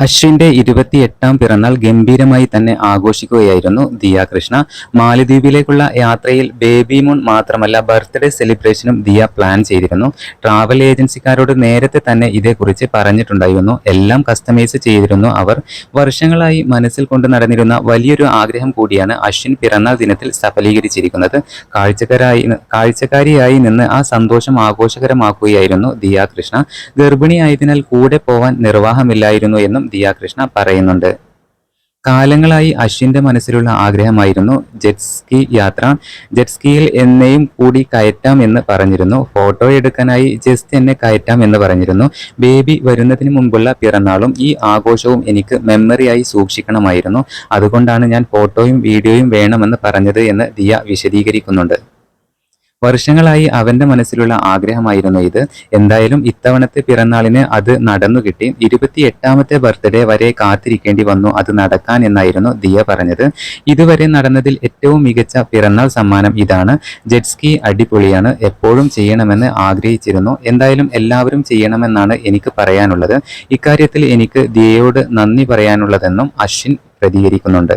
അശ്വിന്റെ ഇരുപത്തിയെട്ടാം പിറന്നാൾ ഗംഭീരമായി തന്നെ ആഘോഷിക്കുകയായിരുന്നു ദിയ കൃഷ്ണ മാലിദ്വീപിലേക്കുള്ള യാത്രയിൽ ബേബി മൂൺ മാത്രമല്ല ബർത്ത്ഡേ സെലിബ്രേഷനും ദിയ പ്ലാൻ ചെയ്തിരുന്നു. ട്രാവൽ ഏജൻസിക്കാരോട് നേരത്തെ തന്നെ ഇതേക്കുറിച്ച് പറഞ്ഞിട്ടുണ്ടായിരുന്നു. എല്ലാം കസ്റ്റമൈസ് ചെയ്തിരുന്നു അവർ. വർഷങ്ങളായി മനസ്സിൽ കൊണ്ട് നടന്നിരുന്ന വലിയൊരു ആഗ്രഹം കൂടിയാണ് അശ്വിൻ പിറന്നാൾ ദിനത്തിൽ സഫലീകരിച്ചിരിക്കുന്നത്. കാഴ്ചക്കാരായി കാഴ്ചക്കാരിയായി നിന്ന് ആ സന്തോഷം ആഘോഷകരമാക്കുകയായിരുന്നു ദിയ കൃഷ്ണ ഗർഭിണിയായതിനാൽ കൂടെ പോവാൻ നിർവാഹമില്ലായിരുന്നു എന്നും ദിയ കൃഷ്ണ പറയുന്നുണ്ട്. കാലങ്ങളായി അശ്വിന്റെ മനസ്സിലുള്ള ആഗ്രഹമായിരുന്നു ജെറ്റ്സ്കി യാത്ര. ജെറ്റ് സ്കിയിൽ എന്നെയും കൂടി കയറ്റാം എന്ന് പറഞ്ഞിരുന്നു. ഫോട്ടോ എടുക്കാനായി ജസ്റ്റ് എന്നെ കയറ്റാം എന്ന് പറഞ്ഞിരുന്നു. ബേബി വരുന്നതിന് മുമ്പുള്ള പിറന്നാളും ഈ ആഘോഷവും എനിക്ക് മെമ്മറിയായി സൂക്ഷിക്കണമായിരുന്നു. അതുകൊണ്ടാണ് ഞാൻ ഫോട്ടോയും വീഡിയോയും വേണമെന്ന് പറഞ്ഞത് എന്ന് ദിയ വിശദീകരിക്കുന്നുണ്ട്. വർഷങ്ങളായി അവന്റെ മനസ്സിലുള്ള ആഗ്രഹമായിരുന്നു ഇത്. എന്തായാലും ഇത്തവണത്തെ പിറന്നാളിന് അത് നടന്നു കിട്ടി. ഇരുപത്തി എട്ടാമത്തെ ബർത്ത്ഡേ വരെ കാത്തിരിക്കേണ്ടി വന്നു. അത് നടക്കാൻ എന്നായിരുന്നു ദിയ പറഞ്ഞത്. ഇതുവരെ നടന്നതിൽ ഏറ്റവും മികച്ച പിറന്നാൾ സമ്മാനം ഇതാണ്. ജെറ്റ്സ്കി അടിപൊളിയാണ്. എപ്പോഴും ചെയ്യണമെന്ന് ആഗ്രഹിച്ചിരുന്നു. എന്തായാലും എല്ലാവരും ചെയ്യണമെന്നാണ് എനിക്ക് പറയാനുള്ളത്. ഇക്കാര്യത്തിൽ എനിക്ക് ദിയയോട് നന്ദി പറയാനുള്ളതെന്നും അശ്വിൻ പ്രതികരിക്കുന്നുണ്ട്.